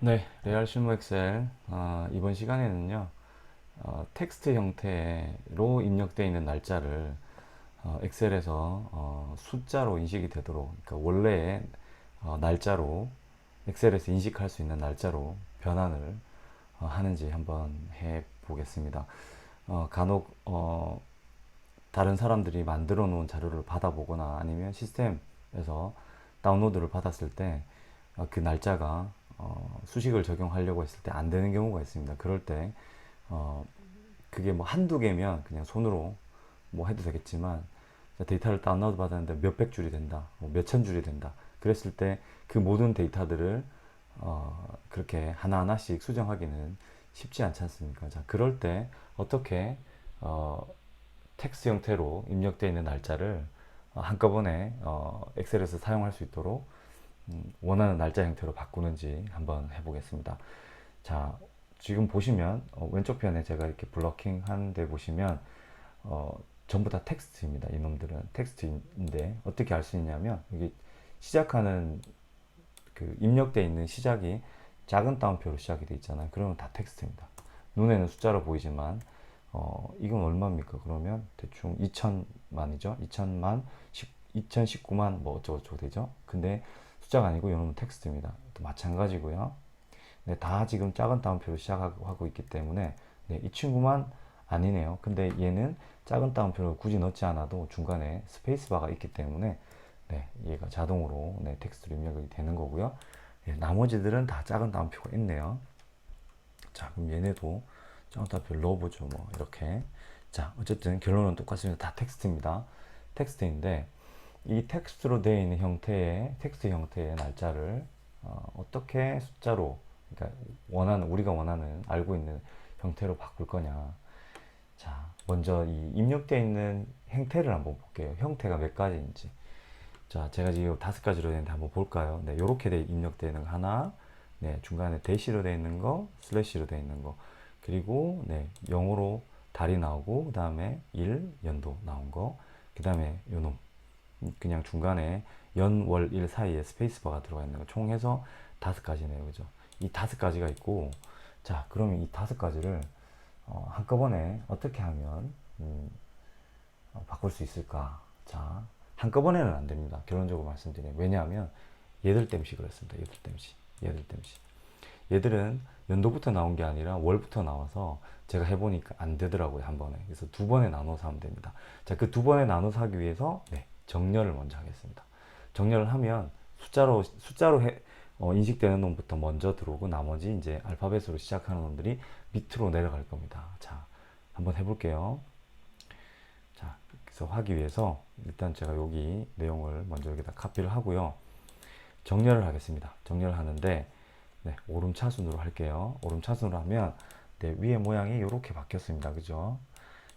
네, 레알 실무 엑셀 어, 이번 시간에는요 어, 텍스트 형태로 입력되어 있는 날짜를 어, 엑셀에서 어, 숫자로 인식이 되도록 그러니까 원래의 어, 날짜로 엑셀에서 인식할 수 있는 날짜로 변환을 어, 하는지 한번 해 보겠습니다. 어, 간혹 어, 다른 사람들이 만들어 놓은 자료를 받아보거나 아니면 시스템에서 다운로드를 받았을 때 그 날짜가 어, 수식을 적용하려고 했을 때 안 되는 경우가 있습니다. 그럴 때 어, 그게 뭐 한두 개면 그냥 손으로 뭐 해도 되겠지만 데이터를 다운로드 받았는데 몇백 줄이 된다, 뭐 몇천 줄이 된다. 그랬을 때 그 모든 데이터들을 어, 그렇게 하나하나씩 수정하기는 쉽지 않지 않습니까? 자, 그럴 때 어떻게 어, 텍스트 형태로 입력되어 있는 날짜를 어, 한꺼번에 어, 엑셀에서 사용할 수 있도록 음, 원하는 날짜 형태로 바꾸는지 한번 해보겠습니다. 자, 지금 보시면 어, 왼쪽 편에 제가 이렇게 블러킹 한데 보시면 어, 전부 다 텍스트입니다. 이놈들은 텍스트인데 어떻게 알 수 있냐면 여기 시작하는 그 입력되어 있는 시작이 작은 따옴표로 시작이 돼 있잖아요. 그러면 다 텍스트입니다. 눈에는 숫자로 보이지만 어, 이건 얼마입니까? 그러면 대충 2천만이죠. 2천만, 2019만 뭐 어쩌고저쩌고 되죠. 근데 숫자가 아니고 이놈은 텍스트입니다. 또 마찬가지고요. 네, 다 지금 작은 따옴표로 시작하고 하고 있기 때문에 네, 이 친구만 아니네요. 근데 얘는 작은 따옴표를 굳이 넣지 않아도 중간에 스페이스바가 있기 때문에 네, 얘가 자동으로 네, 텍스트로 입력이 되는 거고요. 네, 나머지들은 다 작은 따옴표가 있네요. 자, 그럼 얘네도 작은 따옴표를 넣어보죠. 뭐 이렇게. 자, 어쨌든 결론은 똑같습니다. 다 텍스트입니다. 텍스트인데 이 텍스트로 되어 있는 형태의 텍스트 형태의 날짜를 어, 떻게 숫자로 그러니까 원하는 우리가 원하는 알고 있는 형태로 바꿀 거냐. 자, 먼저 이 입력되어 있는 형태를 한번 볼게요. 형태가 몇 가지인지. 자, 제가 지금 다섯 가지로 되는데 한번 볼까요? 네, 요렇게 돼 입력되어 있는 거 하나, 네, 중간에 대시로 되어 있는 거, 슬래시로 되어 있는 거, 그리고 네, 영어로 달이 나오고, 그 다음에 일, 연도 나온 거, 그 다음에 요놈, 그냥 중간에 연, 월, 일 사이에 스페이스바가 들어가 있는 거 총 해서 다섯 가지네요. 그죠? 이 다섯 가지가 있고, 자, 그러면 이 다섯 가지를 어, 한꺼번에 어떻게 하면 음, 어, 바꿀 수 있을까? 자, 한꺼번에는 안 됩니다. 결론적으로 말씀드리면. 왜냐하면 얘들 땜시 그렇습니다. 얘들 땜시. 얘들 땜시. 얘들은 연도부터 나온 게 아니라 월부터 나와서 제가 해보니까 안 되더라고요. 한 번에. 그래서 두 번에 나눠서 하면 됩니다. 자, 그 두 번에 나눠서 하기 위해서 네, 정렬을 먼저 하겠습니다. 정렬을 하면 숫자로 숫자로 해, 어, 인식되는 놈부터 먼저 들어오고 나머지 이제 알파벳으로 시작하는 놈들이 밑으로 내려갈 겁니다. 자, 한번 해볼게요. 자, 그래서 하기 위해서 일단 제가 여기 내용을 먼저 여기다 카피를 하고요. 정렬을 하겠습니다. 정렬을 하는데 네, 오름차순으로 할게요. 오름차순으로 하면 네, 위에 모양이 이렇게 바뀌었습니다. 그죠?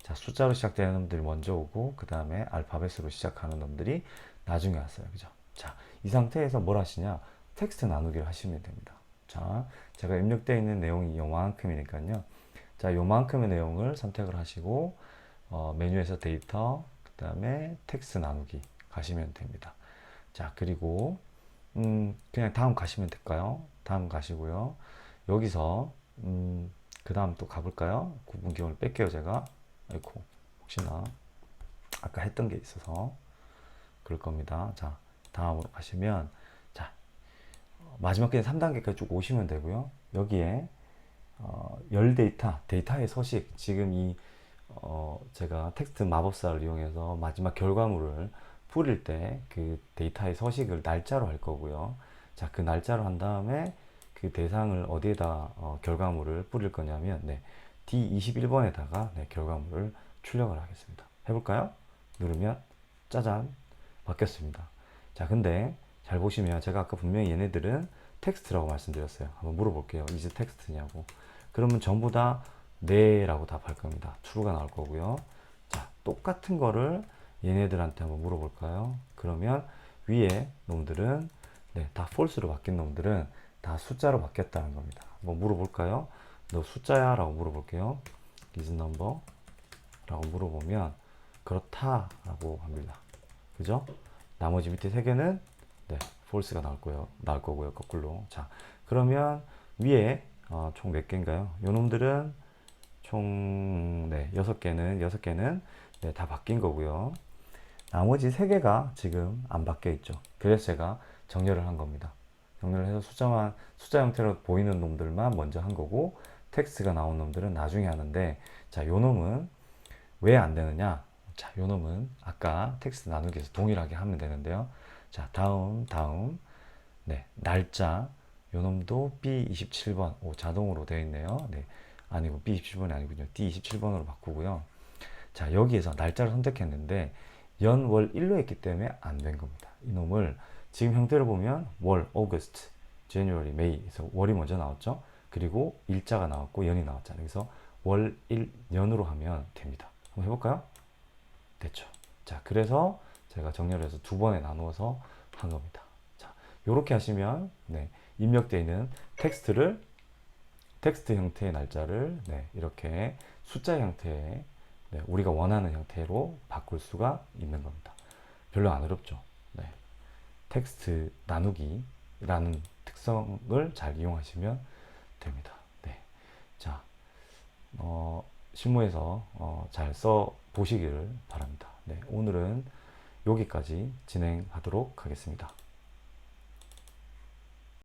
자, 숫자로 시작되는 놈들이 먼저 오고 그 다음에 알파벳으로 시작하는 놈들이 나중에 왔어요. 그죠? 자, 이 상태에서 뭘 하시냐? 텍스트 나누기를 하시면 됩니다. 자, 제가 입력되어 있는 내용이 요만큼이니까요. 자, 요만큼의 내용을 선택을 하시고 어, 메뉴에서 데이터, 그 다음에 텍스트 나누기 가시면 됩니다. 자, 그리고 음, 그냥 다음 가시면 될까요? 다음 가시고요. 여기서 음, 그 다음 또 가볼까요? 구분기호를 뺄게요, 제가. 아이고, 혹시나 아까 했던 게 있어서 그럴 겁니다. 자, 다음으로 가시면 자, 마지막 게 3단계까지 쭉 오시면 되고요. 여기에 어, 열 데이터, 데이터의 서식, 지금 이 어, 제가 텍스트 마법사를 이용해서 마지막 결과물을 뿌릴 때 그 데이터의 서식을 날짜로 할 거고요. 자, 그 날짜로 한 다음에 그 대상을 어디에다 어, 결과물을 뿌릴 거냐면 네, D21번에다가 네, 결과물을 출력을 하겠습니다. 해볼까요? 누르면 짜잔 바뀌었습니다. 자, 근데 잘 보시면 제가 아까 분명히 얘네들은 텍스트라고 말씀드렸어요. 한번 물어볼게요. 이제 텍스트냐고. 그러면 전부 다 네라고 답할 겁니다. true가 나올 거고요. 자, 똑같은 거를 얘네들한테 한번 물어볼까요? 그러면 위에 놈들은 네, 다 false로 바뀐 놈들은 다 숫자로 바뀌었다는 겁니다. 뭐 물어볼까요? 너 숫자야? 라고 물어볼게요. is number? 라고 물어보면 그렇다 라고 합니다. 그죠? 나머지 밑에 세 개는 네, false가 나올 거예요. 나올 거고요. 거꾸로. 자, 그러면 위에 어, 총몇 개인가요? 요 놈들은 총 네, 여섯 개는 여섯 개는 네, 다 바뀐 거고요. 나머지 세 개가 지금 안 바뀌어 있죠. 그래서 제가 정렬을 한 겁니다. 정렬을 해서 숫자만 숫자 형태로 보이는 놈들만 먼저 한 거고 텍스트가 나온 놈들은 나중에 하는데 자, 요 놈은 왜 안 되느냐? 자, 요 놈은 아까 텍스트 나누기에서 동일하게 하면 되는데요. 자, 다음 다음 네, 날짜 요 놈도 B27번 오, 자동으로 되어 있네요. 네. 아니고 B27번이 아니군요. D27번으로 바꾸고요. 자, 여기에서 날짜를 선택했는데 연, 월, 일로 했기 때문에 안 된 겁니다. 이 놈을 지금 형태를 보면 월, August, January, May 그래서 월이 먼저 나왔죠. 그리고 일자가 나왔고 연이 나왔잖아요. 그래서 월, 일, 년으로 하면 됩니다. 한번 해볼까요? 됐죠. 자, 그래서 제가 정렬해서 두 번에 나누어서 한 겁니다. 자, 요렇게 하시면 네, 입력되어 있는 텍스트를 텍스트 형태의 날짜를 네, 이렇게 숫자 형태의 네, 우리가 원하는 형태로 바꿀 수가 있는 겁니다. 별로 안 어렵죠. 네. 텍스트 나누기라는 특성을 잘 이용하시면 됩니다. 네. 자, 어, 실무에서 어, 잘 써 보시기를 바랍니다. 네, 오늘은 여기까지 진행하도록 하겠습니다.